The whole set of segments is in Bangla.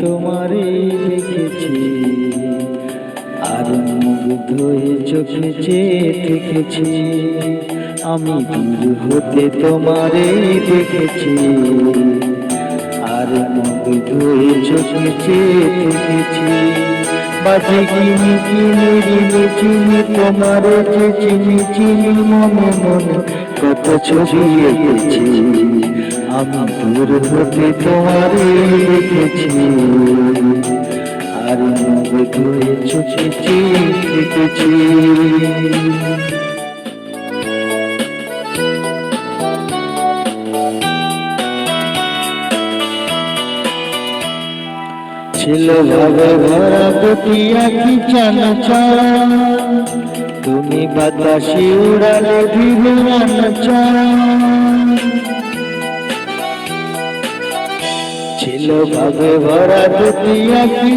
তোমারে দেখেছি। আর মুগ্ধ হয়ে চোখে চেয়ে থেকেছি আমি দূর হতে তোমারে দেখেছি। আর মুগ্ধ হয়ে চোখে চেয়ে থেকেছি বাজে কিনি কিনি রিনি চিনি তোমারে যে চিনি চিনি মনে মনে কত ছবি এঁকেছি আমি দূর হতে তোমারে দেখেছি। আর হয়ে চোখে চেয়ে থেকেছি ছিল ভাবে ভরা দুটি আঁকি চান তুমি বাতাসে উড়ালে বিমান ছিল ভাবে ভরা দুটি আঁকি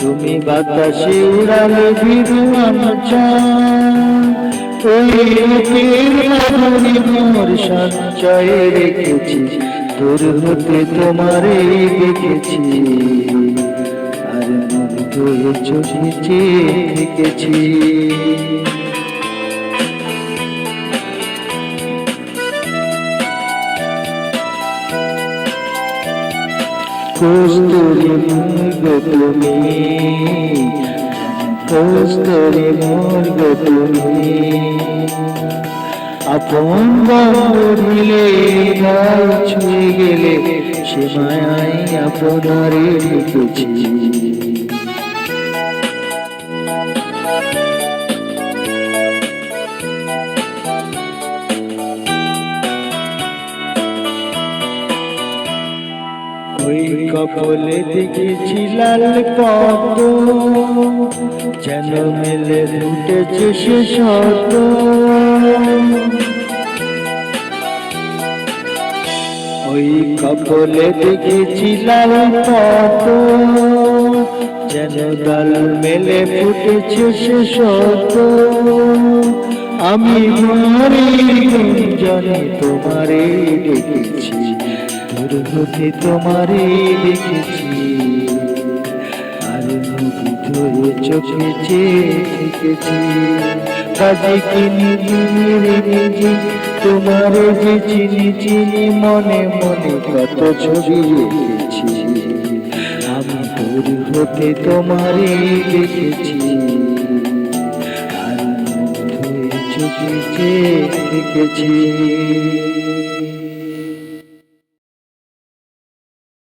তুমি বাতাসে উড়ালে মাধুরী মোর সঞ্চয়ে রেখেছি তোর হতে তোমারে দেখেছি। আর মুগ্ধ চোখে চেয়ে কস্তুরি মুর্গ তুমি। কস্তুরি মুর্গ তুমি আপন বন্ধুলে গাই ছুঁয়ে গেলে সে মায়াই আপনারে রেখেছি ওই কপলে দেখেছি লাল পদ্ম। যেন মেলে ফুটেছে সে শত ওই কপলে দেখেছি লাল পদ্ম। যেন ডাল মেলে ফুটেছে সে শত আমি মরি জানি তোমারে ডেকেছি তোর হতে তোমারে দেখেছি। আর মুগ্ধ হয়ে চোখে থেকেছি কাজে কিনি কিনি রেখেছি তোমারে যে চিনি চিনি মনে মনে কত ছবি এঁকেছি আমি তোর হতে তোমারে দেখেছি। আর মুগ্ধ হয়ে চোখে চেয়ে থেকেছি